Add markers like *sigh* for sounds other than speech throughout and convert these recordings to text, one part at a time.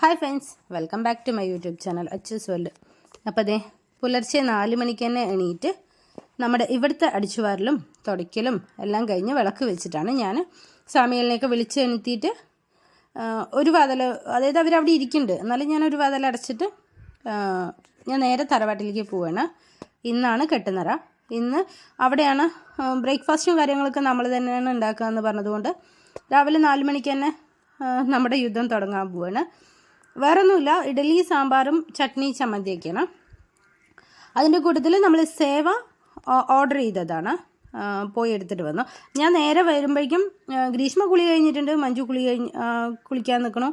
Hi friends welcome back to my YouTube channel Achu's world. അപ്പോൾ അതെ പുലർച്ചെ നാല് മണിക്ക് തന്നെ എണീറ്റ് നമ്മുടെ ഇവിടുത്തെ അടിച്ചുവാരലും തുടയ്ക്കലും എല്ലാം കഴിഞ്ഞ് വിളക്ക് വെച്ചിട്ടാണ് ഞാൻ സ്വാമികളിനെയൊക്കെ വിളിച്ച് എണീറ്റിയിട്ട് ഒരു വാതൽ അതായത് അവരവിടെ ഇരിക്കുന്നുണ്ട്. എന്നാലും ഞാൻ ഒരു വാതൽ അടച്ചിട്ട് ഞാൻ നേരെ തറവാട്ടിലേക്ക് പോവുകയാണ് ഇന്നാണ് കെട്ടുന്നറ ഇന്ന് അവിടെയാണ് ബ്രേക്ക്ഫാസ്റ്റും കാര്യങ്ങളൊക്കെ നമ്മൾ തന്നെയാണ് ഉണ്ടാക്കുക എന്ന് പറഞ്ഞതുകൊണ്ട് രാവിലെ നാല് മണിക്ക് തന്നെ നമ്മുടെ യുദ്ധം തുടങ്ങാൻ പോവാണ്. വേറൊന്നുമില്ല. ഇഡലി സാമ്പാറും ചട്നി ചമ്മന്തിയൊക്കെയാണ്. അതിന്റെ കൂട്ടത്തിൽ നമ്മൾ സേവ ഓർഡർ ചെയ്തതാണ്. പോയി എടുത്തിട്ട് വന്നു. ഞാൻ നേരെ വരുമ്പോഴേക്കും ഗ്രീഷ്മ കുളി കഴിഞ്ഞിട്ടുണ്ട്. മഞ്ജു കുളി കഴിഞ്ഞ് കുളിക്കാൻ നിൽക്കണു.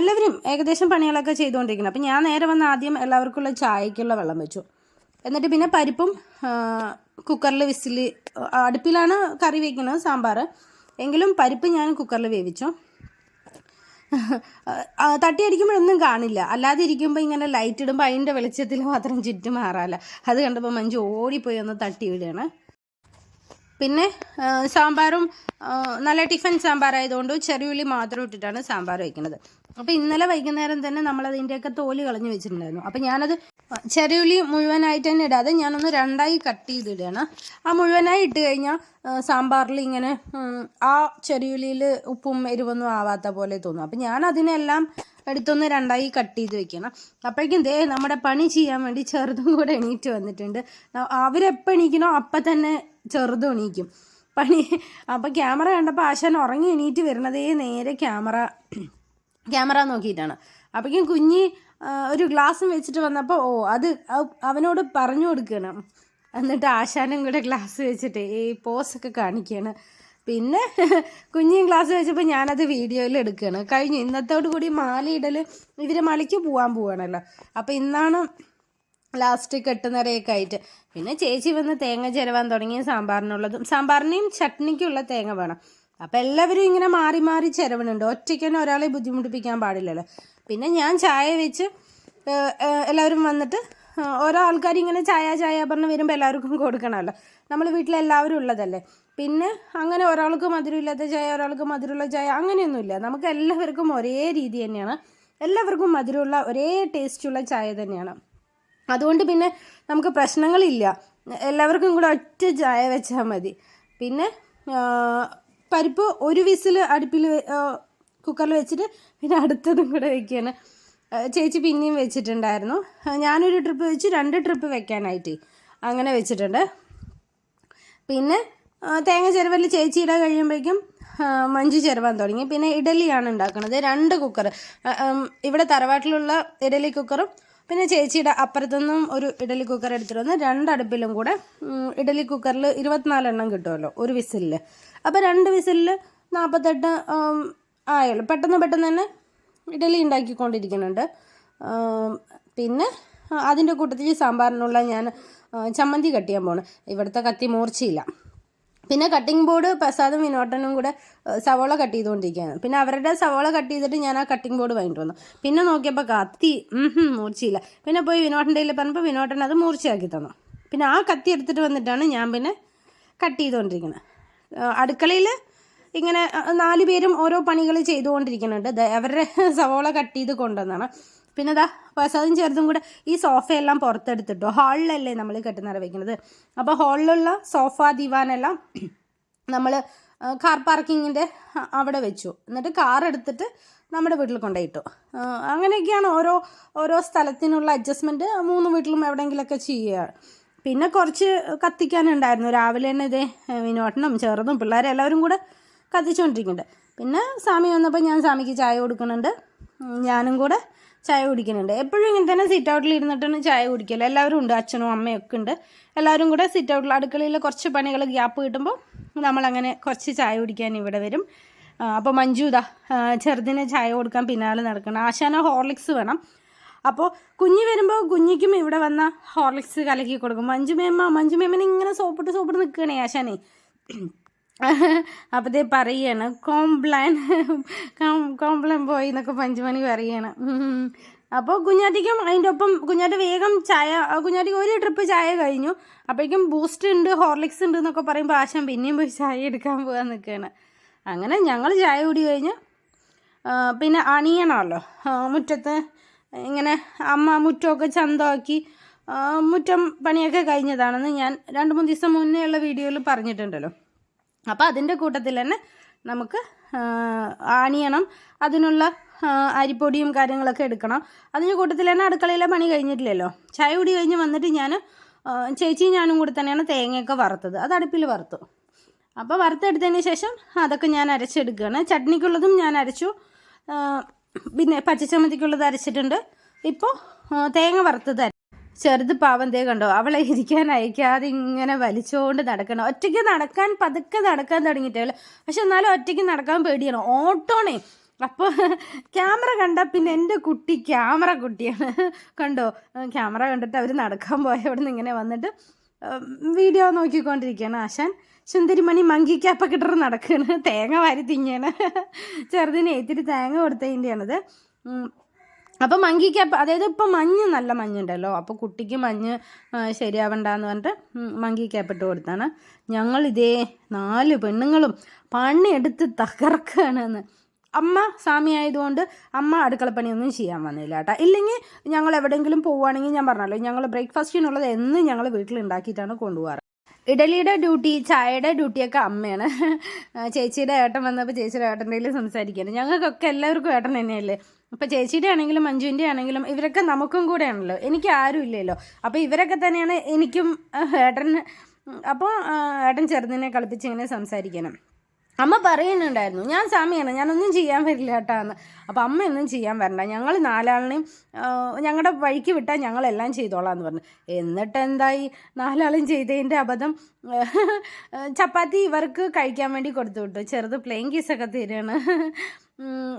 എല്ലാവരും ഏകദേശം പണികളൊക്കെ ചെയ്തുകൊണ്ടിരിക്കണം അപ്പം ഞാൻ നേരെ വന്ന് ആദ്യം എല്ലാവർക്കുള്ള ചായക്കുള്ള വെള്ളം വെച്ചു. എന്നിട്ട് പിന്നെ പരിപ്പും കുക്കറിൽ വിസിൽ അടുപ്പിലാണ് കറി വയ്ക്കുന്നത് സാമ്പാർ എങ്കിലും പരിപ്പ് ഞാൻ കുക്കറിൽ വേവിച്ചു. തട്ടിയടിക്കുമ്പോഴൊന്നും കാണില്ല. അല്ലാതെ ഇരിക്കുമ്പോൾ ഇങ്ങനെ ലൈറ്റ് ഇടുമ്പോൾ അതിന്റെ വെളിച്ചത്തിൽ മാത്രം ചുറ്റും മാറാല്ല. അത് കണ്ടപ്പോൾ മഞ്ജു ഓടിപ്പോയി ഒന്ന് തട്ടി വിടുകയാണ്. പിന്നെ സാമ്പാറും നല്ല ടിഫിൻ സാമ്പാറായതുകൊണ്ട് ചെറിയുള്ളി മാത്രം ഇട്ടിട്ടാണ് സാമ്പാർ വയ്ക്കുന്നത്. അപ്പോൾ ഇന്നലെ വൈകുന്നേരം തന്നെ നമ്മൾ അതിന്റെയൊക്കെ തോൽ കളഞ്ഞു വെച്ചിട്ടുണ്ടായിരുന്നു. അപ്പോൾ ഞാനത് ചെറിയുള്ളി മുഴുവനായിട്ട് തന്നെ ഇടാതെ ഞാനൊന്ന് രണ്ടായി കട്ട് ചെയ്തിടുകയാണ്. ആ മുഴുവനായി ഇട്ട് കഴിഞ്ഞാൽ സാമ്പാറിൽ ഇങ്ങനെ ആ ചെറിയുള്ളിയിൽ ഉപ്പും എരിവൊന്നും ആവാത്ത പോലെ തോന്നും. അപ്പം ഞാൻ അതിനെല്ലാം എടുത്തൊന്ന് രണ്ടായി കട്ട് ചെയ്ത് വെക്കണം. അപ്പോഴേക്കും ദേ നമ്മുടെ പണി ചെയ്യാൻ വേണ്ടി ചെറുതും കൂടെ എണീറ്റ് വന്നിട്ടുണ്ട്. അവരെപ്പോൾ എണീക്കണോ? അപ്പം തന്നെ ചെറുതും എണീക്കും. പണി *laughs* അപ്പോൾ ക്യാമറ കണ്ടപ്പോൾ ആശാൻ ഉറങ്ങി എണീറ്റ് വരുന്നതേ നേരെ ക്യാമറ ക്യാമറ നോക്കിയിട്ടാണ്. അപ്പോഴേക്കും കുഞ്ഞി ഒരു ഗ്ലാസ്സും വെച്ചിട്ട് വന്നപ്പോൾ ഓ അത് അവനോട് പറഞ്ഞു കൊടുക്കണം. എന്നിട്ട് ആശാനും കൂടെ ഗ്ലാസ് വെച്ചിട്ട് ഈ പോസൊക്കെ കാണിക്കുകയാണ് പിന്നെ *laughs* കുഞ്ഞിയും ഗ്ലാസ് വെച്ചപ്പോൾ ഞാനത് വീഡിയോയിൽ എടുക്കുകയാണ് കഴിഞ്ഞു. ഇന്നത്തോടു കൂടി മാലയിടൽ ഇവർ മലയ്ക്ക് പോകാൻ പോവുകയാണല്ലോ അപ്പോൾ ഇന്നാണ് ലാസ്റ്റ് കെട്ടുന്നരയൊക്കെ ആയിട്ട്. പിന്നെ ചേച്ചി വന്ന് തേങ്ങ ചിരവാൻ തുടങ്ങി സാമ്പാറിനുള്ളതും സാമ്പാറിനെയും ചട്നിക്കുള്ള തേങ്ങ വേണം. അപ്പം എല്ലാവരും ഇങ്ങനെ മാറി മാറി ചിരവണുണ്ട്. ഒറ്റയ്ക്ക് തന്നെ ഒരാളെ ബുദ്ധിമുട്ടിപ്പിക്കാൻ പാടില്ലല്ലോ. പിന്നെ ഞാൻ ചായ വെച്ച് എല്ലാവരും വന്നിട്ട് ഓരോ ആൾക്കാർ ഇങ്ങനെ ചായ ചായ പറഞ്ഞ് വരുമ്പോൾ എല്ലാവർക്കും കൊടുക്കണമല്ലോ. നമ്മൾ വീട്ടിലെല്ലാവരും ഉള്ളതല്ലേ. പിന്നെ അങ്ങനെ ഒരാൾക്ക് മധുരമില്ലാത്ത ചായ ഒരാൾക്ക് മധുരമുള്ള ചായ അങ്ങനെയൊന്നുമില്ല. നമുക്ക് എല്ലാവർക്കും ഒരേ രീതി തന്നെയാണ്. എല്ലാവർക്കും മധുരമുള്ള ഒരേ ടേസ്റ്റുള്ള ചായ തന്നെയാണ്. അതുകൊണ്ട് പിന്നെ നമുക്ക് പ്രശ്നങ്ങളില്ല. എല്ലാവർക്കും കൂടെ ഒറ്റ ചായ വെച്ചാൽ മതി. പിന്നെ പരിപ്പ് ഒരു വിസിൽ അടുപ്പിൽ കുക്കറിൽ വെച്ചിട്ട് പിന്നെ അടുത്തതും കൂടെ വെക്കുകയാണ് ചേച്ചി പിന്നെയും വെച്ചിട്ടുണ്ടായിരുന്നു. ഞാനൊരു ട്രിപ്പ് വെച്ച് രണ്ട് ട്രിപ്പ് വെക്കാനായിട്ട് അങ്ങനെ വെച്ചിട്ടുണ്ട്. പിന്നെ തേങ്ങ ചിരവൽ ചേച്ചിയുടെ കഴിയുമ്പോഴേക്കും മഞ്ചു ചിരവാൻ തുടങ്ങി. പിന്നെ ഇഡലിയാണ് ഉണ്ടാക്കുന്നത്. രണ്ട് കുക്കർ ഇവിടെ തറവാട്ടിലുള്ള ഇഡലി കുക്കറും പിന്നെ ചേച്ചിയുടെ അപ്പുറത്തുനിന്നും ഒരു ഇഡലി കുക്കർ എടുത്തിട്ട് വന്ന് രണ്ടടുപ്പിലും കൂടെ ഇഡലി കുക്കറിൽ ഇരുപത്തിനാലെണ്ണം കിട്ടുമല്ലോ ഒരു വിസിലിൽ അപ്പോൾ രണ്ട് വിസിലിൽ നാൽപ്പത്തെട്ട് ആയുള്ളൂ. പെട്ടെന്ന് പെട്ടെന്ന് തന്നെ ഇഡലി ഉണ്ടാക്കിക്കൊണ്ടിരിക്കുന്നുണ്ട്. പിന്നെ അതിന്റെ കൂട്ടത്തിൽ സാമ്പാറിനുള്ള ഞാൻ ചമ്മന്തി കട്ട് ചെയ്യാൻ പോണ്. ഇവിടുത്തെ കത്തി മൂർച്ചയില്ല. പിന്നെ കട്ടിംഗ് ബോർഡ് പ്രസാദും വിനോട്ടനും കൂടെ സവോള കട്ട് ചെയ്തുകൊണ്ടിരിക്കുകയാണ്. പിന്നെ അവരുടെ സവോള കട്ട് ചെയ്തിട്ട് ഞാൻ ആ കട്ടിംഗ് ബോർഡ് വാങ്ങിട്ട് വന്നു. പിന്നെ നോക്കിയപ്പോൾ കത്തി മൂർച്ചയില്ല. പിന്നെ പോയി വിനോട്ടന്റെ കയ്യിൽ പറഞ്ഞപ്പോൾ വിനോട്ടൻ അത് മൂർച്ചയാക്കി തന്നു. പിന്നെ ആ കത്തി എടുത്തിട്ട് വന്നിട്ടാണ് ഞാൻ പിന്നെ കട്ട് ചെയ്തുകൊണ്ടിരിക്കുന്നത് അടുക്കളയിൽ ഇങ്ങനെ നാല് പേരും ഓരോ പണികൾ ചെയ്തുകൊണ്ടിരിക്കുന്നുണ്ട് അവരുടെ *laughs* സവോള കട്ട് ചെയ്ത് കൊണ്ടുവന്നാണ്. പിന്നെ ദാ പ്രസാദും ചെറുതും കൂടെ ഈ സോഫയെല്ലാം പുറത്തെടുത്തിട്ടോ. ഹാളിലല്ലേ നമ്മൾ കെട്ടുന്നറ വെക്കുന്നത് അപ്പോൾ ഹാളിലുള്ള സോഫ ദിവാനെല്ലാം നമ്മൾ കാർ പാർക്കിങ്ങിന്റെ അവിടെ വെച്ചു. എന്നിട്ട് കാർ എടുത്തിട്ട് നമ്മുടെ വീട്ടിൽ കൊണ്ടുപോയിട്ടു. അങ്ങനെയൊക്കെയാണ് ഓരോ ഓരോ സ്ഥലത്തിനുള്ള അഡ്ജസ്റ്റ്മെന്റ് മൂന്ന് വീട്ടിലും എവിടെയെങ്കിലുമൊക്കെ ചെയ്യുക. പിന്നെ കുറച്ച് കത്തിക്കാനുണ്ടായിരുന്നു. രാവിലെ തന്നെ ഇതേ വിനോട്ടനും ചെറുതും പിള്ളേരും എല്ലാവരും കൂടെ കത്തിച്ചുകൊണ്ടിരിക്കുന്നുണ്ട് പിന്നെ സ്വാമി വന്നപ്പോൾ ഞാൻ സ്വാമിക്ക് ചായ കൊടുക്കുന്നുണ്ട്. ഞാനും കൂടെ ചായ കുടിക്കുന്നുണ്ട്. എപ്പോഴും ഇങ്ങനെ തന്നെ സിറ്റ് ഔട്ടിൽ ഇരുന്നിട്ടാണ് ചായ കുടിക്കൽ എല്ലാവരും ഉണ്ട് അച്ഛനും അമ്മയും ഒക്കെ ഉണ്ട്. എല്ലാവരും കൂടെ സിറ്റ് ഔട്ടിൽ അടുക്കളയിൽ കുറച്ച് പണികൾ ഗ്യാപ്പ് കിട്ടുമ്പോൾ നമ്മളങ്ങനെ കുറച്ച് ചായ കുടിക്കാൻ ഇവിടെ വരും. അപ്പോൾ മഞ്ജു ഇതാ ചെറുതിന് ചായ കൊടുക്കാൻ പിന്നാലെ നടക്കണം. ആശാന ഹോർലിക്സ് വേണം. അപ്പോൾ കുഞ്ഞ് വരുമ്പോൾ കുഞ്ഞിക്കും ഇവിടെ വന്ന ഹോർലിക്സ് കലക്കി കൊടുക്കും. മഞ്ജുമേമ്മ മഞ്ജുമേമ്മനെ ഇങ്ങനെ സോപ്പിട്ട് സോപ്പിട്ട് നിൽക്കണേ ആശാനെ. അപ്പോൾ ദേ പറയാണ് കോംപ്ലാൻ കോംപ്ലാൻ പോയി എന്നൊക്കെ പഞ്ചുമണി പറയാണ്. അപ്പോൾ കുഞ്ഞാറ്റിക്കും അതിന്റെ ഒപ്പം കുഞ്ഞാറ്റ വേഗം ചായ ആ കുഞ്ഞാറ്റിക്ക് ഒരു ട്രിപ്പ് ചായ കഴിഞ്ഞു. അപ്പോഴേക്കും ബൂസ്റ്റ് ഉണ്ട് ഹോർലിക്സ് ഉണ്ട് എന്നൊക്കെ പറയുമ്പോൾ ആശാൻ പിന്നെയും പോയി ചായ എടുക്കാൻ പോകാൻ നിൽക്കുകയാണ് അങ്ങനെ ഞങ്ങൾ ചായ കുടി കഴിഞ്ഞ്. പിന്നെ അണിയണമല്ലോ മുറ്റത്ത് ഇങ്ങനെ അമ്മ മുറ്റമൊക്കെ ചന്തമാക്കി മുറ്റം പണിയൊക്കെ കഴിഞ്ഞതാണെന്ന് ഞാൻ രണ്ട് മൂന്ന് ദിവസം മുന്നേ ഉള്ള വീഡിയോയിൽ പറഞ്ഞിട്ടുണ്ടല്ലോ. അപ്പോൾ അതിന്റെ കൂട്ടത്തിൽ തന്നെ നമുക്ക് ആണിയണം അതിനുള്ള അരിപ്പൊടിയും കാര്യങ്ങളൊക്കെ എടുക്കണം. അതിന്റെ കൂട്ടത്തിൽ തന്നെ അടുക്കളയിലെ പണി കഴിഞ്ഞിട്ടില്ലല്ലോ. ചായ കുടി കഴിഞ്ഞ് വന്നിട്ട് ഞാൻ ചേച്ചിയും ഞാനും കൂടി തന്നെയാണ് തേങ്ങയൊക്കെ വറുത്തത്. അത് അടുപ്പിൽ വറുത്തു. അപ്പോൾ വറുത്തെടുത്തതിന് ശേഷം അതൊക്കെ ഞാൻ അരച്ചെടുക്കുകയാണ്. ചട്നിക്കുള്ളതും ഞാൻ അരച്ചു. പിന്നെ പച്ചച്ചമ്മന്തിക്കുള്ളത് അരച്ചിട്ടുണ്ട്. ഇപ്പോൾ തേങ്ങ വറുത്തത് ചെറുത് പാവം തേ കണ്ടോ അവളെ ഇരിക്കാൻ അയക്കാതെ ഇങ്ങനെ വലിച്ചുകൊണ്ട് നടക്കണം. ഒറ്റയ്ക്ക് നടക്കാൻ പതുക്കെ നടക്കാൻ തുടങ്ങിയിട്ടേ പക്ഷെ എന്നാലും ഒറ്റയ്ക്ക് നടക്കാൻ പേടിയാണ്. ഓട്ടോണേ. അപ്പോൾ ക്യാമറ കണ്ട പിന്നെ എന്റെ കുട്ടി ക്യാമറ കുട്ടിയാണ്. കണ്ടോ ക്യാമറ കണ്ടിട്ട് അവർ നടക്കാൻ പോയ അവിടെ നിന്ന് ഇങ്ങനെ വന്നിട്ട് വീഡിയോ നോക്കിക്കൊണ്ടിരിക്കുകയാണ് ആശാൻ. സുന്ദരിമണി മങ്കി ക്യാപ്പൊക്കെ ഇട്ടിട്ട് നടക്കുകയാണ് തേങ്ങ വാരി തിങ്ങാണ് ചെറുതിന് ഇത്തിരി തേങ്ങ കൊടുത്തതിന്റെയാണത്. അപ്പോൾ മങ്കിക്ക് അപ്പം അതായത് ഇപ്പോൾ മഞ്ഞ് നല്ല മഞ്ഞുണ്ടല്ലോ അപ്പോൾ കുട്ടിക്ക് മഞ്ഞ് ശരിയാവണ്ടെന്ന് പറഞ്ഞിട്ട് മങ്കി ക്യാപ്പ് ഇട്ട് കൊടുത്താണ്. ഞങ്ങൾ ഇതേ നാല് പെണ്ണുങ്ങളും പണിയെടുത്ത് തകർക്കുകയാണെന്ന് അമ്മ സ്വാമി ആയതുകൊണ്ട് അമ്മ അടുക്കളപ്പണിയൊന്നും ചെയ്യാൻ വന്നില്ല കേട്ടോ ഇല്ലെങ്കിൽ ഞങ്ങൾ എവിടെയെങ്കിലും പോവുകയാണെങ്കിൽ ഞാൻ പറഞ്ഞല്ലോ ഞങ്ങൾ ബ്രേക്ക്ഫാസ്റ്റിനുള്ളത് എന്നും ഞങ്ങൾ വീട്ടിൽ ഉണ്ടാക്കിയിട്ടാണ് കൊണ്ടുപോകാറ്. ഇഡലിയുടെ ഡ്യൂട്ടി ചായയുടെ ഡ്യൂട്ടിയൊക്കെ അമ്മയാണ്. ചേച്ചിയുടെ ഏട്ടൻ വന്നപ്പോൾ ചേച്ചിയുടെ ഏട്ടന്റെ സംസാരിക്കുകയാണ് ഞങ്ങൾക്കൊക്കെ എല്ലാവർക്കും ഏട്ടൻ തന്നെയല്ലേ? ഇപ്പോൾ ചേച്ചിയുടെ ആണെങ്കിലും മഞ്ജുവിന്റെ ആണെങ്കിലും ഇവരൊക്കെ നമുക്കും കൂടെയാണല്ലോ എനിക്ക് ആരും ഇല്ലല്ലോ. അപ്പോൾ ഇവരൊക്കെ തന്നെയാണ് എനിക്കും ഏട്ടൻ അപ്പോൾ ഏട്ടൻ ചെറുതിനെ കളിപ്പിച്ച് ഇങ്ങനെ സംസാരിക്കണം. അമ്മ പറയുന്നുണ്ടായിരുന്നു ഞാൻ സാമിയാണ് ഞാനൊന്നും ചെയ്യാൻ വരില്ല കേട്ടാന്ന് അപ്പം അമ്മയൊന്നും ചെയ്യാൻ വരണ്ട. ഞങ്ങൾ നാലാളിനെയും ഞങ്ങളുടെ വഴിക്ക് വിട്ടാൽ ഞങ്ങളെല്ലാം ചെയ്തോളാം എന്ന് പറഞ്ഞു. എന്നിട്ട് എന്തായി? നാലാളും ചെയ്തതിന്റെ അബദ്ധം ചപ്പാത്തി ഇവർക്ക് കഴിക്കാൻ വേണ്ടി കൊടുത്തു വിട്ടു. ചെറുത് പ്ലെയിൻ കീസൊക്കെ തരുകയാണ്.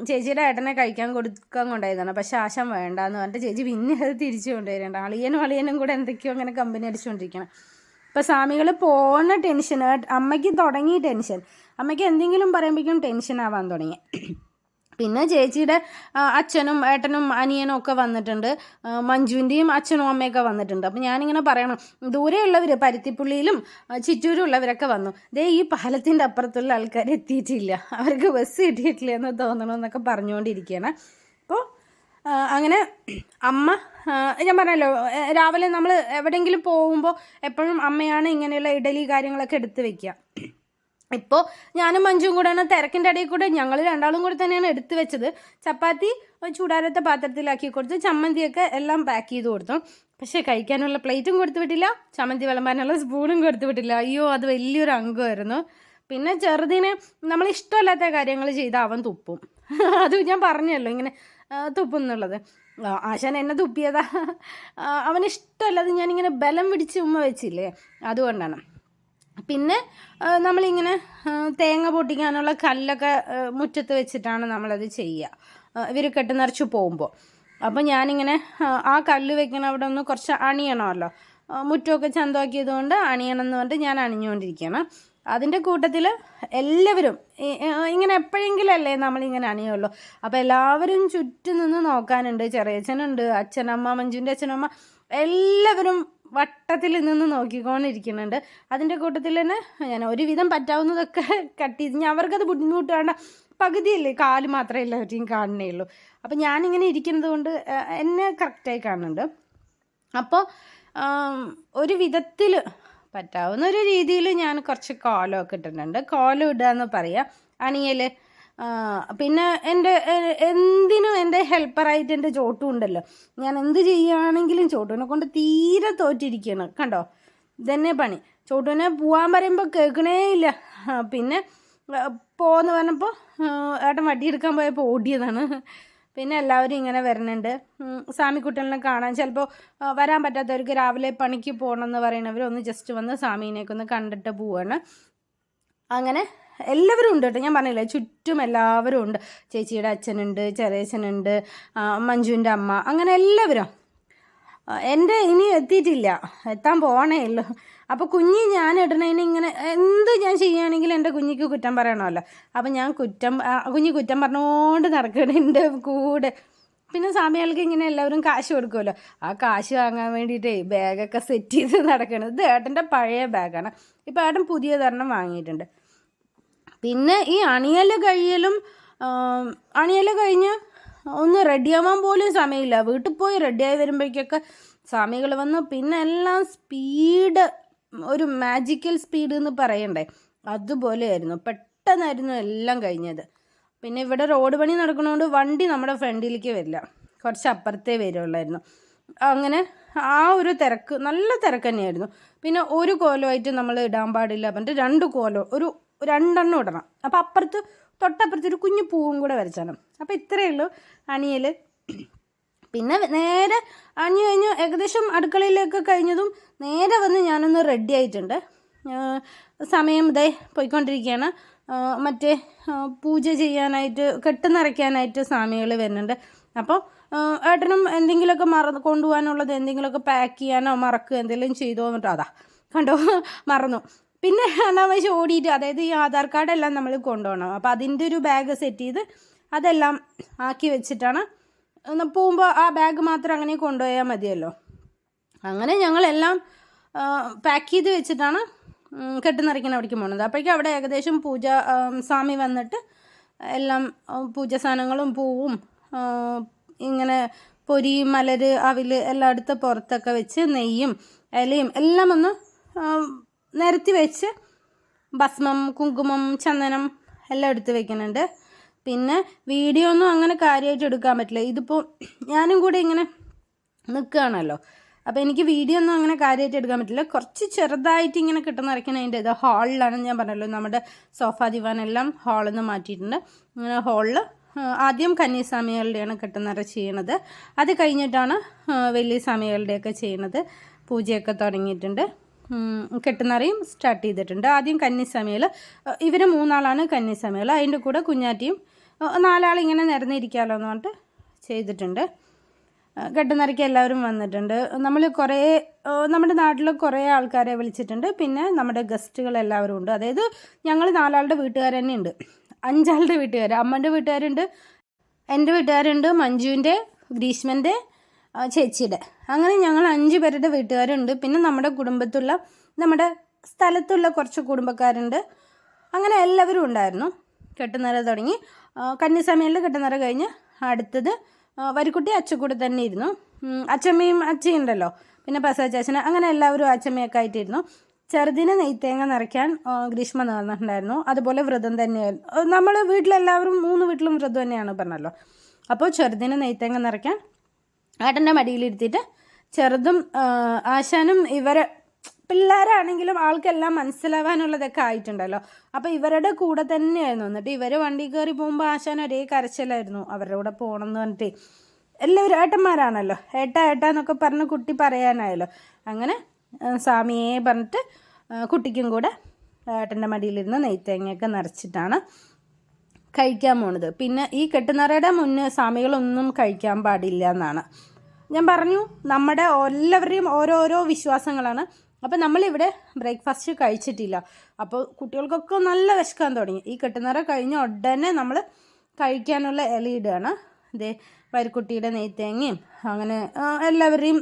ചേച്ചിയുടെ ഏട്ടനെ കഴിക്കാൻ കൊടുക്കാൻ കൊണ്ടുപോയതാണ്. പക്ഷെ ആശം വേണ്ടാന്ന് പറഞ്ഞിട്ട് ചേച്ചി പിന്നെ അത് തിരിച്ചു കൊണ്ടുവരേണ്ട അളിയനും അളിയനും കൂടെ എന്തൊക്കെയോ അങ്ങനെ കമ്പനി അടിച്ചുകൊണ്ടിരിക്കണം. ഇപ്പം സ്വാമികൾ പോകുന്ന ടെൻഷൻ അമ്മയ്ക്ക് തുടങ്ങി ടെൻഷൻ അമ്മയ്ക്ക് എന്തെങ്കിലും പറയുമ്പോഴേക്കും ടെൻഷൻ ആവാൻ തുടങ്ങി. പിന്നെ ചേച്ചിയുടെ അച്ഛനും ഏട്ടനും അനിയനും ഒക്കെ വന്നിട്ടുണ്ട്. മഞ്ജുവിന്റെയും അച്ഛനും അമ്മയൊക്കെ വന്നിട്ടുണ്ട്. അപ്പം ഞാനിങ്ങനെ പറയണം ദൂരെയുള്ളവർ പരുത്തിപ്പുള്ളിയിലും ആ, ചിറ്റൂരും ഉള്ളവരൊക്കെ വന്നു. ദേ ഈ പാലത്തിന്റെ അപ്പുറത്തുള്ള ആൾക്കാർ എത്തിയിട്ടില്ല. അവർക്ക് ബസ് കിട്ടിയിട്ടില്ല എന്ന് തോന്നണമെന്നൊക്കെ പറഞ്ഞുകൊണ്ടിരിക്കുകയാണ് അപ്പോൾ അങ്ങനെ അമ്മ ഞാൻ പറഞ്ഞല്ലോ രാവിലെ നമ്മൾ എവിടെയെങ്കിലും പോകുമ്പോൾ എപ്പോഴും അമ്മയാണ് ഇങ്ങനെയുള്ള ഇഡലി കാര്യങ്ങളൊക്കെ എടുത്ത് വെക്കുക. ഇപ്പോൾ ഞാനും മഞ്ജുവും കൂടെയാണ് തിരക്കിന്റെ ഇടയിൽ കൂടെ ഞങ്ങൾ രണ്ടാളും കൂടി തന്നെയാണ് എടുത്തു വെച്ചത്. ചപ്പാത്തി ചൂടാരത്തെ പാത്രത്തിലാക്കി കൊടുത്ത് ചമ്മന്തിയൊക്കെ എല്ലാം പാക്ക് ചെയ്ത് കൊടുത്തു. പക്ഷേ കഴിക്കാനുള്ള പ്ലേറ്റും കൊടുത്തു വിട്ടില്ല ചമ്മന്തി വിളമ്പാനുള്ള സ്പൂണും കൊടുത്തു വിട്ടില്ല. അയ്യോ അത് വലിയൊരു അംഗമായിരുന്നു. പിന്നെ ചെറുതിന് നമ്മൾ ഇഷ്ടമല്ലാത്ത കാര്യങ്ങൾ ചെയ്താൽ അവൻ തുപ്പും. *laughs* അത് ഞാൻ പറഞ്ഞല്ലോ ഇങ്ങനെ തുപ്പും എന്നുള്ളത്. ആശാൻ എന്നെ തുപ്പിയതാ. അവന് ഇഷ്ടമല്ലാതെ ഞാനിങ്ങനെ ബലം പിടിച്ച് ഉമ്മ വെച്ചില്ലേ അതുകൊണ്ടാണ്. പിന്നെ നമ്മളിങ്ങനെ തേങ്ങ പൊട്ടിക്കാനുള്ള കല്ലൊക്കെ മുറ്റത്ത് വെച്ചിട്ടാണ് നമ്മളത് ചെയ്യുക. ഇവർ കെട്ട് നിറച്ച് പോകുമ്പോൾ അപ്പോൾ ഞാനിങ്ങനെ ആ, കല്ല് വെക്കണ അവിടെ ഒന്ന് കുറച്ച് അണിയണമല്ലോ. മുറ്റമൊക്കെ ചന്തമാക്കിയത് കൊണ്ട് അണിയണം എന്ന് പറഞ്ഞിട്ട് ഞാൻ അണിഞ്ഞുകൊണ്ടിരിക്കുകയാണ്. അതിന്റെ കൂട്ടത്തിൽ എല്ലാവരും ഇങ്ങനെ എപ്പോഴെങ്കിലല്ലേ നമ്മളിങ്ങനെ അണിയുള്ളൂ. അപ്പോൾ എല്ലാവരും ചുറ്റും നിന്ന് നോക്കാനുണ്ട്. ചെറിയച്ഛനുണ്ട് അച്ഛനമ്മ മഞ്ജുവിന്റെ അച്ഛനമ്മ എല്ലാവരും വട്ടത്തിൽ നിന്ന് നോക്കിക്കൊണ്ടിരിക്കുന്നുണ്ട്. അതിന്റെ കൂട്ടത്തിൽ തന്നെ ഞാൻ ഒരുവിധം പറ്റാവുന്നതൊക്കെ *laughs* കട്ട് ചെയ്ത് ഞാൻ അവർക്കത് ബുദ്ധിമുട്ട് വേണ്ട പകുതിയല്ലേ കാൽ മാത്രമേ എല്ലാവരെയും കാണണേ ഉള്ളൂ അപ്പോൾ ഞാനിങ്ങനെ ഇരിക്കുന്നത് കൊണ്ട് എന്നെ കറക്റ്റായി കാണുന്നുണ്ട്. അപ്പോൾ ഒരു വിധത്തിൽ പറ്റാവുന്ന ഒരു രീതിയിൽ ഞാൻ കുറച്ച് കോലമൊക്കെ ഇട്ടിട്ടുണ്ട്. കോലം ഇടുക എന്ന് പറയുക അണിയൽ പിന്നെ എന്റെ എന്തിനും എന്റെ ഹെൽപ്പറായിട്ട് എന്റെ ചോട്ടു ഉണ്ടല്ലോ. ഞാൻ എന്ത് ചെയ്യുകയാണെങ്കിലും ചോട്ടുവിനെ കൊണ്ട് തീരെ തോറ്റിരിക്കുകയാണ്. കണ്ടോ? ഇതന്നെ പണി. ചോട്ടുവിനെ പോവാൻ പറയുമ്പോൾ കേൾക്കണേ ഇല്ല. പിന്നെ പോന്ന് പറഞ്ഞപ്പോൾ ഏട്ടൻ വട്ടിയെടുക്കാൻ പോയപ്പോൾ ഓടിയതാണ്. പിന്നെ എല്ലാവരും ഇങ്ങനെ വരുന്നുണ്ട് സ്വാമിക്കുട്ടനെ കാണാൻ. ചിലപ്പോൾ വരാൻ പറ്റാത്തവർക്ക് രാവിലെ പണിക്ക് പോകണമെന്ന് പറയണവരൊന്ന് ജസ്റ്റ് വന്ന് സ്വാമീനെയൊക്കെ ഒന്ന് കണ്ടിട്ട് പോവാണ്. അങ്ങനെ എല്ലാവരും ഉണ്ട് കേട്ടോ. ഞാൻ പറഞ്ഞില്ലേ ചുറ്റും എല്ലാവരും ഉണ്ട്. ചേച്ചിയുടെ അച്ഛനുണ്ട് ചെറിയച്ഛനുണ്ട് മഞ്ജുവിന്റെ അമ്മ അങ്ങനെ എല്ലാവരും. എന്റെ ഇനി എത്തിയിട്ടില്ല. എത്താൻ പോണേ ഉള്ളൂ. അപ്പോൾ കുഞ്ഞി ഞാൻ ഇടണതിന് ഇങ്ങനെ എന്ത് ഞാൻ ചെയ്യുകയാണെങ്കിലും എന്റെ കുഞ്ഞിക്ക് കുറ്റം പറയണമല്ലോ. അപ്പം ഞാൻ കുറ്റം കുഞ്ഞി കുറ്റം പറഞ്ഞുകൊണ്ട് നടക്കണം എന്റെ കൂടെ. പിന്നെ സമയങ്ങൾക്ക് ഇങ്ങനെ എല്ലാവരും കാശ് കൊടുക്കുമല്ലോ. ആ കാശ് വാങ്ങാൻ വേണ്ടിയിട്ടേ ബാഗൊക്കെ സെറ്റ് ചെയ്ത് നടക്കണത് ഇത് ഏട്ടന്റെ പഴയ ബാഗാണ് ഇപ്പോൾ ഏട്ടൻ പുതിയതൊരെണ്ണം വാങ്ങിയിട്ടുണ്ട്. പിന്നെ ഈ അണിയൽ കഴിയലും അണിയൽ കഴിഞ്ഞ് ഒന്ന് റെഡിയാവാൻ പോലും സമയമില്ല. വീട്ടിൽ പോയി റെഡിയായി വരുമ്പോഴേക്കൊക്കെ സ്വാമികൾ വന്നു. പിന്നെ എല്ലാം സ്പീഡ് ഒരു മാജിക്കൽ സ്പീഡ് എന്ന് പറയണ്ടേ? അതുപോലെയായിരുന്നു. പെട്ടെന്നായിരുന്നു എല്ലാം കഴിഞ്ഞത്. പിന്നെ ഇവിടെ റോഡ് പണി നടക്കുന്നതുകൊണ്ട് വണ്ടി നമ്മുടെ ഫ്രണ്ടിലേക്ക് വരില്ല. കുറച്ച് അപ്പുറത്തേ വരുള്ളായിരുന്നു. അങ്ങനെ ആ ഒരു തിരക്ക് നല്ല തിരക്ക് തന്നെയായിരുന്നു. പിന്നെ ഒരു കോലമായിട്ട് നമ്മൾ ഇടാൻ പാടില്ല. പറഞ്ഞിട്ട് രണ്ട് കോലം ഒരു രണ്ടെണ്ണം ഇടണം. അപ്പോൾ അപ്പുറത്ത് തൊട്ടപ്പുറത്ത് ഒരു കുഞ്ഞു പൂവും കൂടെ വരച്ചാണ്. അപ്പോൾ ഇത്രയേ ഉള്ളൂ അണിയൽ പിന്നെ നേരെ അണി കഴിഞ്ഞു ഏകദേശം അടുക്കളയിലേക്ക് കഴിഞ്ഞതും നേരെ വന്ന് ഞാനൊന്ന് റെഡി ആയിട്ടുണ്ട്. സമയം ഇതേ പോയിക്കൊണ്ടിരിക്കുകയാണ്. മറ്റേ പൂജ ചെയ്യാനായിട്ട് കെട്ട് നിറയ്ക്കാനായിട്ട് സ്വാമികൾ വരുന്നുണ്ട്. അപ്പോൾ ഏട്ടനും എന്തെങ്കിലുമൊക്കെ മറന്ന് കൊണ്ടുപോകാനുള്ളത് എന്തെങ്കിലുമൊക്കെ പാക്ക് ചെയ്യാനോ മറക്കുക എന്തെങ്കിലും ചെയ്തോ എന്നിട്ട് അതാ. കണ്ടോ? മറന്നു. പിന്നെ അനാവശ്യം ഓടിയിട്ട് അതായത് ഈ ആധാർ കാർഡെല്ലാം നമ്മൾ കൊണ്ടുപോകണം. അപ്പോൾ അതിന്റെ ഒരു ബാഗ് സെറ്റ് ചെയ്ത് അതെല്ലാം ആക്കി വെച്ചിട്ടാണ്. പോകുമ്പോൾ ആ ബാഗ് മാത്രം അങ്ങനെ കൊണ്ടുപോയാൽ മതിയല്ലോ. അങ്ങനെ ഞങ്ങളെല്ലാം പാക്ക് ചെയ്ത് വെച്ചിട്ടാണ് കെട്ടുനിറയ്ക്കുന്ന അവിടേക്ക് പോകുന്നത് അപ്പോഴേക്കും അവിടെ ഏകദേശം പൂജ സ്വാമി വന്നിട്ട് എല്ലാം പൂജ സാധനങ്ങളും പൂവും ഇങ്ങനെ പൊരി മലര് അവിൽ എല്ലാം പുറത്തൊക്കെ വെച്ച് നെയ്യും ഇലയും എല്ലാം ഒന്ന് നിരത്തി വെച്ച് ഭസ്മം കുങ്കുമം ചന്ദനം എല്ലാം എടുത്ത് വെക്കുന്നുണ്ട്. പിന്നെ വീഡിയോ ഒന്നും അങ്ങനെ കാര്യമായിട്ട് എടുക്കാൻ പറ്റില്ല. ഇതിപ്പോൾ ഞാനും കൂടെ ഇങ്ങനെ നിൽക്കുകയാണല്ലോ. അപ്പോൾ എനിക്ക് വീഡിയോ ഒന്നും അങ്ങനെ കാര്യമായിട്ട് എടുക്കാൻ പറ്റില്ല. കുറച്ച് ചെറുതായിട്ട് ഇങ്ങനെ കിട്ടുന്ന ഇറക്കുന്നതിന്റെ ഇത് ഹാളിലാണ് ഞാൻ പറഞ്ഞല്ലോ. നമ്മുടെ സോഫ ദിവാനെല്ലാം ഹാളിൽ നിന്ന് മാറ്റിയിട്ടുണ്ട്. ഇങ്ങനെ ഹാളിൽ ആദ്യം കന്യാസ്വാമികളുടെയാണ് കെട്ടുന്നറ ചെയ്യണത്. അത് കഴിഞ്ഞിട്ടാണ് വലിയ സ്വാമികളുടെയൊക്കെ ചെയ്യണത്. പൂജയൊക്കെ തുടങ്ങിയിട്ടുണ്ട്. കെട്ടുന്നറയും സ്റ്റാർട്ട് ചെയ്തിട്ടുണ്ട്. ആദ്യം കന്നിസമയൽ ഇവർ മൂന്നാളാണ് കന്നിസമയൽ അതിന്റെ കൂടെ കുഞ്ഞാറ്റിയും നാലാളിങ്ങനെ നിരന്നിരിക്കാമല്ലോ എന്ന് പറഞ്ഞിട്ട് ചെയ്തിട്ടുണ്ട്. കെട്ടുന്നറയ്ക്ക് എല്ലാവരും വന്നിട്ടുണ്ട്. നമ്മൾ കുറേ നമ്മുടെ നാട്ടിൽ കുറേ ആൾക്കാരെ വിളിച്ചിട്ടുണ്ട്. പിന്നെ നമ്മുടെ ഗസ്റ്റുകൾ എല്ലാവരും ഉണ്ട്. അതായത് ഞങ്ങൾ നാലാളുടെ വീട്ടുകാർ തന്നെ ഉണ്ട് അഞ്ചാളുടെ വീട്ടുകാർ അമ്മന്റെ വീട്ടുകാരുണ്ട് എന്റെ വീട്ടുകാരുണ്ട് മഞ്ജുവിന്റെ ഗ്രീഷ്മന്റെ ചേച്ചിയുടെ. അങ്ങനെ ഞങ്ങൾ അഞ്ച് പേരുടെ വീട്ടുകാരുണ്ട്. പിന്നെ നമ്മുടെ കുടുംബത്തുള്ള നമ്മുടെ സ്ഥലത്തുള്ള കുറച്ച് കുടുംബക്കാരുണ്ട്. അങ്ങനെ എല്ലാവരും ഉണ്ടായിരുന്നു. കെട്ടുന്നറ തുടങ്ങി. ആ, കെട്ടുന്നറ കഴിഞ്ഞ് അടുത്തത് വരിക്കുട്ടി അച്ചക്കൂടെ തന്നെ ഇരുന്നു. അച്ചമ്മയും അച്ചമ്മയും അച്ചയുണ്ടല്ലോ പിന്നെ പസാച്ചാച്ചന് അങ്ങനെ എല്ലാവരും അച്ചമ്മയൊക്കെ ആയിട്ടിരുന്നു. ചെറുതിന് നെയ്ത്തേങ്ങ നിറയ്ക്കാൻ ഗ്രീഷ്മ നേർന്നിട്ടുണ്ടായിരുന്നു അതുപോലെ വ്രതം തന്നെയായിരുന്നു. നമ്മൾ വീട്ടിലെല്ലാവരും മൂന്ന് വീട്ടിലും വ്രതം തന്നെയാണ് പറഞ്ഞല്ലോ. അപ്പോൾ ചെറുതിന് നെയ്ത്തേങ്ങ നിറയ്ക്കാൻ ഏട്ടന്റെ മടിയിലിരുത്തിയിട്ട് ചെറുതും ആശാനും ഇവരെ പിള്ളേരാണെങ്കിലും ആൾക്കെല്ലാം മനസ്സിലാവാനുള്ളതൊക്കെ ആയിട്ടുണ്ടല്ലോ. അപ്പോൾ ഇവരുടെ കൂടെ തന്നെയായിരുന്നു. എന്നിട്ട് ഇവർ വണ്ടി കയറി പോകുമ്പോൾ ആശാൻ ഒരേ കരച്ചിലായിരുന്നു. അവരുടെ കൂടെ പോകണം എന്ന് പറഞ്ഞിട്ട് എല്ലാവരും ഏട്ടന്മാരാണല്ലോ. ഏട്ട ഏട്ട എന്നൊക്കെ പറഞ്ഞ് കുട്ടി പറയാനായല്ലോ. അങ്ങനെ സ്വാമിയെ പറഞ്ഞിട്ട് കുട്ടിക്കും കൂടെ ഏട്ടന്റെ മടിയിലിരുന്ന് നെയ്ത്തേങ്ങയൊക്കെ നിറച്ചിട്ടാണ് കഴിക്കാൻ പോണത്. പിന്നെ ഈ കെട്ടുനിറയുടെ മുന്നേ സ്വാമികളൊന്നും കഴിക്കാൻ പാടില്ല എന്നാണ്. ഞാൻ പറഞ്ഞു നമ്മുടെ എല്ലാവരുടെയും ഓരോരോ വിശ്വാസങ്ങളാണ്. അപ്പം നമ്മളിവിടെ ബ്രേക്ക്ഫാസ്റ്റ് കഴിച്ചിട്ടില്ല. അപ്പോൾ കുട്ടികൾക്കൊക്കെ നല്ല വിശക്കാൻ തുടങ്ങി. ഈ കെട്ടുനിറ കഴിഞ്ഞ ഉടനെ നമ്മൾ കഴിക്കാനുള്ള ഇലയിടുകയാണ് ഇതേ വരിക്കുട്ടിയുടെ നെയ്ത്തേങ്ങയും അങ്ങനെ എല്ലാവരുടെയും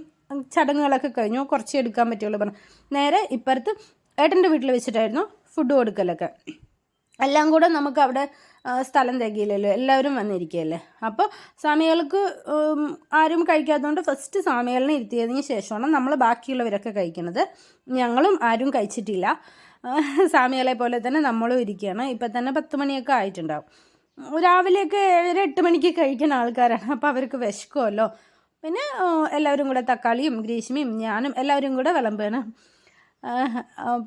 ചടങ്ങുകളൊക്കെ കഴിഞ്ഞു. കുറച്ച് എടുക്കാൻ പറ്റുള്ളൂ പറഞ്ഞു. നേരെ ഇപ്പുറത്ത് ഏട്ടന്റെ വീട്ടിൽ വെച്ചിട്ടായിരുന്നു ഫുഡ് കൊടുക്കലൊക്കെ. എല്ലാം കൂടെ നമുക്ക് അവിടെ സ്ഥലം തികയില്ലല്ലോ. എല്ലാവരും വന്നിരിക്കുകയല്ലേ? അപ്പോൾ സ്വാമികൾക്ക് ആരും കഴിക്കാത്തതുകൊണ്ട് ഫസ്റ്റ് സ്വാമികളിനെ ഇരുത്തിയതിന് ശേഷമാണ് നമ്മൾ ബാക്കിയുള്ളവരൊക്കെ കഴിക്കുന്നത്. ഞങ്ങളും ആരും കഴിച്ചിട്ടില്ല. സ്വാമികളെ പോലെ തന്നെ നമ്മളും ഇരിക്കുകയാണ്. ഇപ്പം തന്നെ പത്ത് മണിയൊക്കെ ആയിട്ടുണ്ടാവും. രാവിലെയൊക്കെ ഏഴര എട്ട് മണിക്ക് കഴിക്കുന്ന ആൾക്കാരാണ്. അപ്പോൾ അവർക്ക് വിശക്കുമല്ലോ പിന്നെ എല്ലാവരും കൂടെ തക്കാളിയും ഗ്രീഷ്മയും ഞാനും എല്ലാവരും കൂടെ വിളമ്പാണ്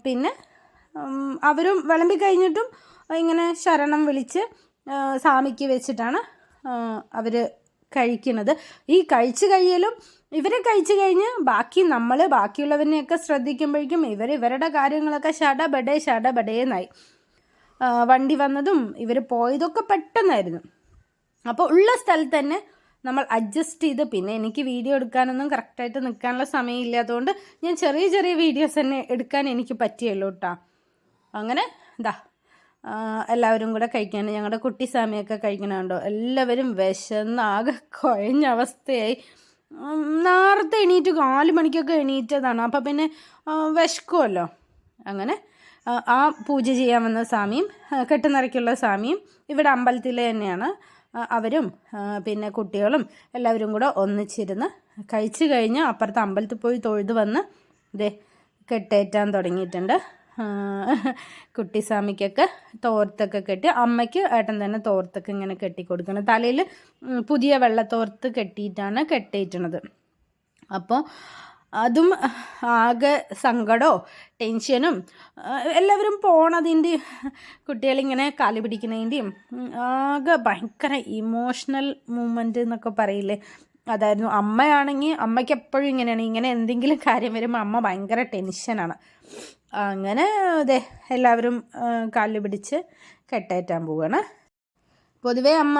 പിന്നെ അവരും വിളമ്പി കഴിഞ്ഞിട്ടും ഇങ്ങനെ ശരണം വിളിച്ച് സാമിക്ക് വെച്ചിട്ടാണ് അവർ കഴിക്കുന്നത്. ഈ കഴിച്ചു കഴിയലും ഇവരെ കഴിച്ചു കഴിഞ്ഞ് ബാക്കി നമ്മൾ ബാക്കിയുള്ളവരെയൊക്കെ ശ്രദ്ധിക്കുമ്പോഴേക്കും ഇവർ ഇവരുടെ കാര്യങ്ങളൊക്കെ ഷടബഡേ ഷടബഡേന്നായി വണ്ടി വന്നതും ഇവർ പോയതൊക്കെ പെട്ടെന്നായിരുന്നു. അപ്പോൾ ഉള്ള സ്ഥലത്ത് തന്നെ നമ്മൾ അഡ്ജസ്റ്റ് ചെയ്ത് പിന്നെ എനിക്ക് വീഡിയോ എടുക്കാനൊന്നും കറക്റ്റായിട്ട് നിൽക്കാനുള്ള സമയമില്ലാത്തതുകൊണ്ട് ഞാൻ ചെറിയ ചെറിയ വീഡിയോസ് തന്നെ എടുക്കാൻ എനിക്ക് പറ്റിയല്ലോ കേട്ടോ അങ്ങനെ ആ, എല്ലാവരും കൂടെ കഴിക്കാൻ ഞങ്ങളുടെ കുട്ടി സാമിയൊക്കെ കഴിക്കണുണ്ടോ? എല്ലാവരും വിശന്ന് ആകെ കുഴഞ്ഞ അവസ്ഥയായി. നേരത്തെ എണീറ്റ് നാല് മണിക്കൊക്കെ എണീറ്റതാണ്. അപ്പം പിന്നെ വിശക്കുമല്ലോ അങ്ങനെ ആ, പൂജ ചെയ്യാൻ വന്ന സ്വാമിയും കെട്ടുനിറയ്ക്കുള്ള സ്വാമിയും ഇവിടെ അമ്പലത്തിൽ തന്നെയാണ്. അവരും പിന്നെ കുട്ടികളും എല്ലാവരും കൂടെ ഒന്നിച്ചിരുന്ന് കഴിച്ചു കഴിഞ്ഞ് അപ്പുറത്ത് അമ്പലത്തിൽ പോയി തൊഴുത് വന്ന് ഇതേ കെട്ടേറ്റാൻ തുടങ്ങിയിട്ടുണ്ട്. കുട്ടിസ്വാമിക്കൊക്കെ തോർത്തൊക്കെ കെട്ടി അമ്മയ്ക്ക് ഏട്ടൻ തന്നെ തോർത്തൊക്കെ ഇങ്ങനെ കെട്ടി കൊടുക്കണം തലയിൽ പുതിയ വെള്ളത്തോർത്ത് കെട്ടിയിട്ടാണ് കെട്ടിയിട്ടുള്ളത് അപ്പോൾ അതും ആകെ സങ്കടമോ ടെൻഷനും എല്ലാവരും പോണതിന്റെ കുട്ടികളിങ്ങനെ കാലു പിടിക്കുന്നതിന്റെയും ആകെ ഭയങ്കര ഇമോഷണൽ മൂമെന്റ് എന്നൊക്കെ പറയില്ലേ? അതായിരുന്നു അമ്മയാണെങ്കിൽ അമ്മയ്ക്ക് എപ്പോഴും ഇങ്ങനെയാണ്. ഇങ്ങനെ എന്തെങ്കിലും കാര്യം വരുമ്പോൾ അമ്മ ഭയങ്കര ടെൻഷനാണ് അങ്ങനെ അതെ എല്ലാവരും കാലിൽ പിടിച്ച് കെട്ടേറ്റാൻ പോവുകയാണ് പൊതുവേ അമ്മ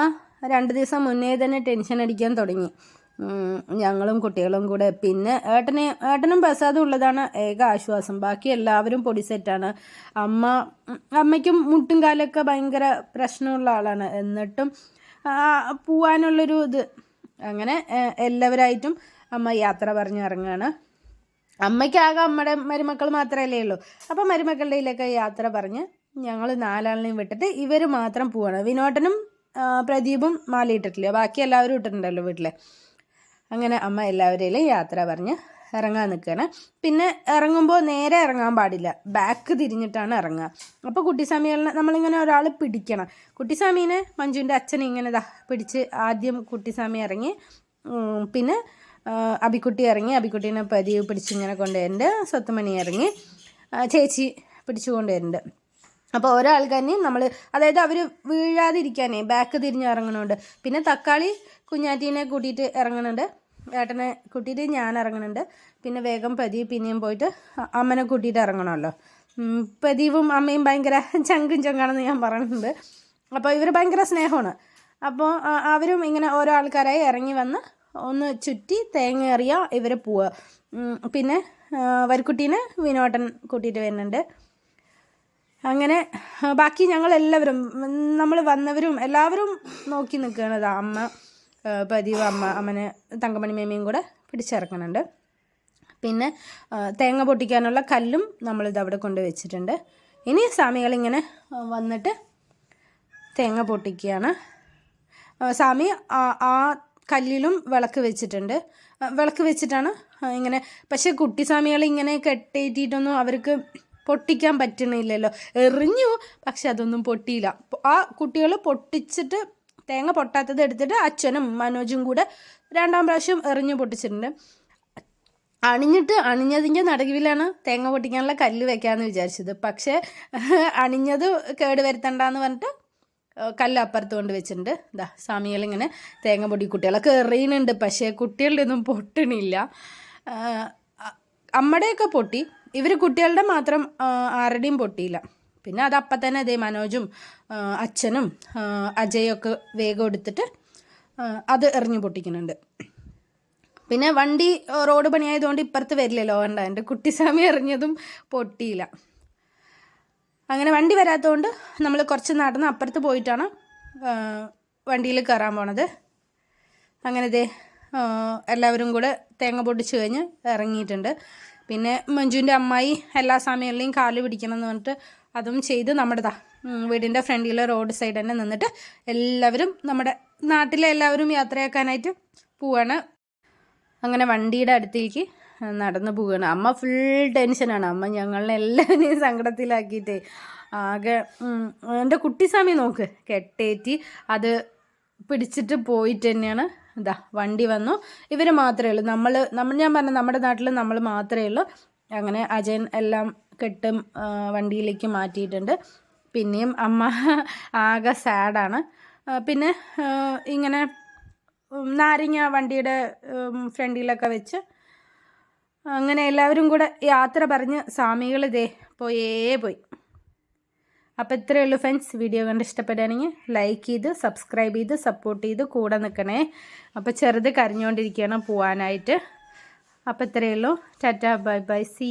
രണ്ട് ദിവസം മുന്നേ തന്നെ ടെൻഷൻ അടിക്കാൻ തുടങ്ങി. ഞങ്ങളും കുട്ടികളും കൂടെ. പിന്നെ ഏട്ടനെ ഏട്ടനും പ്രസാദം ഉള്ളതാണ്. ഏക ആശ്വാസം. ബാക്കി എല്ലാവരും പൊടി സെറ്റാണ് അമ്മ അമ്മയ്ക്കും മുട്ടും കാലൊക്കെ ഭയങ്കര പ്രശ്നമുള്ള ആളാണ്. എന്നിട്ടും പോവാനുള്ളൊരു ഇത് അങ്ങനെ എല്ലാവരായിട്ടും അമ്മ യാത്ര പറഞ്ഞു ഇറങ്ങുകയാണ് അമ്മയ്ക്കാകെ അമ്മയുടെ മരുമക്കൾ മാത്രമല്ലേ ഉള്ളൂ. അപ്പം മരുമക്കളുടെ ഇതിലൊക്കെ യാത്ര പറഞ്ഞ് ഞങ്ങൾ നാലാളിനെയും വിട്ടിട്ട് ഇവർ മാത്രം പോവാണ്. വിനോട്ടനും പ്രദീപും മാലയിട്ടിട്ടില്ല ബാക്കി എല്ലാവരും ഇട്ടിട്ടുണ്ടല്ലോ വീട്ടിൽ അങ്ങനെ അമ്മ എല്ലാവരെയും യാത്ര പറഞ്ഞ് ഇറങ്ങാൻ നിൽക്കുകയാണ്. പിന്നെ ഇറങ്ങുമ്പോൾ നേരെ ഇറങ്ങാൻ പാടില്ല. ബാക്ക് തിരിഞ്ഞിട്ടാണ് ഇറങ്ങുക. അപ്പോൾ കുട്ടിസ്വാമികളെ നമ്മളിങ്ങനെ ഒരാൾ പിടിക്കണം. കുട്ടിസ്വാമീനെ മഞ്ജുവിന്റെ അച്ഛൻ ഇങ്ങനെ ദാ പിടിച്ച് ആദ്യം കുട്ടിസ്വാമി ഇറങ്ങി പിന്നെ അബിക്കുട്ടി ഇറങ്ങി. അബിക്കുട്ടീനെ പതിവ് പിടിച്ച് ഇങ്ങനെ കൊണ്ടുവരുന്നുണ്ട് സ്വത്തുമണി ഇറങ്ങി. ചേച്ചി പിടിച്ചു കൊണ്ടുവരുന്നുണ്ട് അപ്പോൾ ഓരോ ആൾക്കാരെയും നമ്മൾ അതായത് അവർ വീഴാതിരിക്കാനേ ബാക്ക് തിരിഞ്ഞ് ഇറങ്ങണുണ്ട്. പിന്നെ തക്കാളി കുഞ്ഞാറ്റീനെ കൂട്ടിയിട്ട് ഇറങ്ങുന്നുണ്ട് ഏട്ടനെ കൂട്ടിയിട്ട് ഞാൻ ഇറങ്ങുന്നുണ്ട് പിന്നെ വേഗം പ്രദീപ് പിന്നെയും പോയിട്ട് അമ്മനെ കൂട്ടിയിട്ട് ഇറങ്ങണമല്ലോ. പ്രദീപും അമ്മയും ഭയങ്കര ചങ്കും ചങ്കാണെന്ന് ഞാൻ പറയുന്നുണ്ട്. അപ്പോൾ ഇവർ ഭയങ്കര സ്നേഹമാണ്. അപ്പോൾ അവരും ഇങ്ങനെ ഓരോ ആൾക്കാരായി ഇറങ്ങി വന്ന് ഒന്ന് ചുറ്റി തേങ്ങ എറിയ ഇവർ പോവുക. പിന്നെ വരിക്കുട്ടീനെ വിനോട്ടൻ കൂട്ടിയിട്ട് വരുന്നുണ്ട്. അങ്ങനെ ബാക്കി ഞങ്ങൾ എല്ലാവരും നമ്മൾ വന്നവരും എല്ലാവരും നോക്കി നിൽക്കുകയാണ് അമ്മ. പതിവ് അമ്മ അമ്മനെ തങ്കമണി മേമയും കൂടെ പിടിച്ചിറക്കുന്നുണ്ട് പിന്നെ തേങ്ങ പൊട്ടിക്കാനുള്ള കല്ലും നമ്മളിത് അവിടെ കൊണ്ട് വെച്ചിട്ടുണ്ട്. ഇനി സ്വാമികളിങ്ങനെ വന്നിട്ട് തേങ്ങ പൊട്ടിക്കുകയാണ്. സ്വാമി ആ കല്ലിലും വിളക്ക് വെച്ചിട്ടുണ്ട്. വിളക്ക് വെച്ചിട്ടാണ് ഇങ്ങനെ പക്ഷേ കുട്ടി സ്വാമികൾ ഇങ്ങനെ കെട്ടേറ്റിയിട്ടൊന്നും അവർക്ക് പൊട്ടിക്കാൻ പറ്റണില്ലല്ലോ. എറിഞ്ഞു പക്ഷെ അതൊന്നും പൊട്ടിയില്ല. ആ കുട്ടികൾ പൊട്ടിച്ചിട്ട് തേങ്ങ പൊട്ടാത്തത് എടുത്തിട്ട് അച്ഛനും മനോജും കൂടെ രണ്ടാം പ്രാവശ്യം എറിഞ്ഞു പൊട്ടിച്ചിട്ടുണ്ട്. അണിഞ്ഞിട്ട് അണിഞ്ഞതിന്റെ നടുവിലാണ് തേങ്ങ പൊട്ടിക്കാനുള്ള കല്ല് വെക്കാമെന്ന് വിചാരിച്ചത്. പക്ഷേ അണിഞ്ഞത് കേട് വരുത്തണ്ടെന്ന് പറഞ്ഞിട്ട് കല്ല് അപ്പുറത്ത് കൊണ്ട് വെച്ചിട്ടുണ്ട്. ഇതാ സ്വാമികളിങ്ങനെ തേങ്ങ പൊടി കുട്ടികളൊക്കെ എറിയുന്നുണ്ട്. പക്ഷേ കുട്ടികളുടെ ഒന്നും പൊട്ടണില്ല. അമ്മടെയൊക്കെ പൊട്ടി. ഇവർ കുട്ടികളുടെ മാത്രം ആരുടെയും പൊട്ടിയില്ല. പിന്നെ അത് അപ്പം തന്നെ അതേ മനോജും അച്ഛനും അജയൊക്കെ വേഗം എടുത്തിട്ട് അത് എറിഞ്ഞു പൊട്ടിക്കുന്നുണ്ട്. പിന്നെ വണ്ടി റോഡ് പണിയായതുകൊണ്ട് ഇപ്പുറത്ത് വരില്ലല്ലോ വേണ്ട എന്റെ കുട്ടിസ്വാമി എറിഞ്ഞതും പൊട്ടിയില്ല. അങ്ങനെ വണ്ടി വരാത്തതുകൊണ്ട് നമ്മൾ കുറച്ച് നടന്ന് അപ്പുറത്ത് പോയിട്ടാണ് വണ്ടിയിൽ കയറാൻ പോണത്. അങ്ങനെ ദേ എല്ലാവരും കൂടെ തേങ്ങ പൊട്ടിച്ച് കഴിഞ്ഞ് ഇറങ്ങിയിട്ടുണ്ട്. പിന്നെ മഞ്ജുവിന്റെ അമ്മായി എല്ലാ സമയങ്ങളിലെയും കാൽ പിടിക്കണം എന്ന് പറഞ്ഞിട്ട് അതും ചെയ്ത് നമ്മുടെ ദാ ഉം, വീടിന്റെ ഫ്രണ്ടിലെ റോഡ് സൈഡ് തന്നെ നിന്നിട്ട് എല്ലാവരും നമ്മുടെ നാട്ടിലെ എല്ലാവരും യാത്രയാക്കാനായിട്ട് പോവാണ്. അങ്ങനെ വണ്ടിയുടെ അടുത്തേക്ക് നടന്നു പോവുകയാണ് അമ്മ ഫുൾ ടെൻഷനാണ് അമ്മ ഞങ്ങളെ എല്ലാവരെയും സങ്കടത്തിലാക്കിയിട്ടേ ആകെ എന്റെ കുട്ടിസ്വാമി നോക്ക് കെട്ടേറ്റി അത് പിടിച്ചിട്ട് പോയിട്ട് തന്നെയാണ്. ഇതാ വണ്ടി വന്നു. ഇവർ മാത്രമേ ഉള്ളൂ. നമ്മൾ നമ്മൾ ഞാൻ പറഞ്ഞ നമ്മുടെ നാട്ടിൽ നമ്മൾ മാത്രമേ ഉള്ളൂ. അങ്ങനെ അജയൻ എല്ലാം കെട്ടും വണ്ടിയിലേക്ക് മാറ്റിയിട്ടുണ്ട്. പിന്നെയും അമ്മ ആകെ സാഡാണ്. പിന്നെ ഇങ്ങനെ നാരങ്ങ വണ്ടിയുടെ ഫ്രണ്ടിലൊക്കെ വെച്ച് അങ്ങനെ എല്ലാവരും കൂടെ യാത്ര പറഞ്ഞ് സ്വാമികൾ ഇതേ പോയേ പോയി. അപ്പോൾ ഇത്രയേ ഉള്ളൂ ഫ്രണ്ട്സ്. വീഡിയോ കണ്ട് ഇഷ്ടപ്പെടുകയാണെങ്കിൽ ലൈക്ക് ചെയ്ത് സബ്സ്ക്രൈബ് ചെയ്ത് സപ്പോർട്ട് ചെയ്ത് കൂടെ നിൽക്കണേ. അപ്പോൾ ചെറുത് കരഞ്ഞുകൊണ്ടിരിക്കുകയാണ് പോവാനായിട്ട്. അപ്പോൾ ഇത്രയേ ഉള്ളൂ. Tata bye bye. സി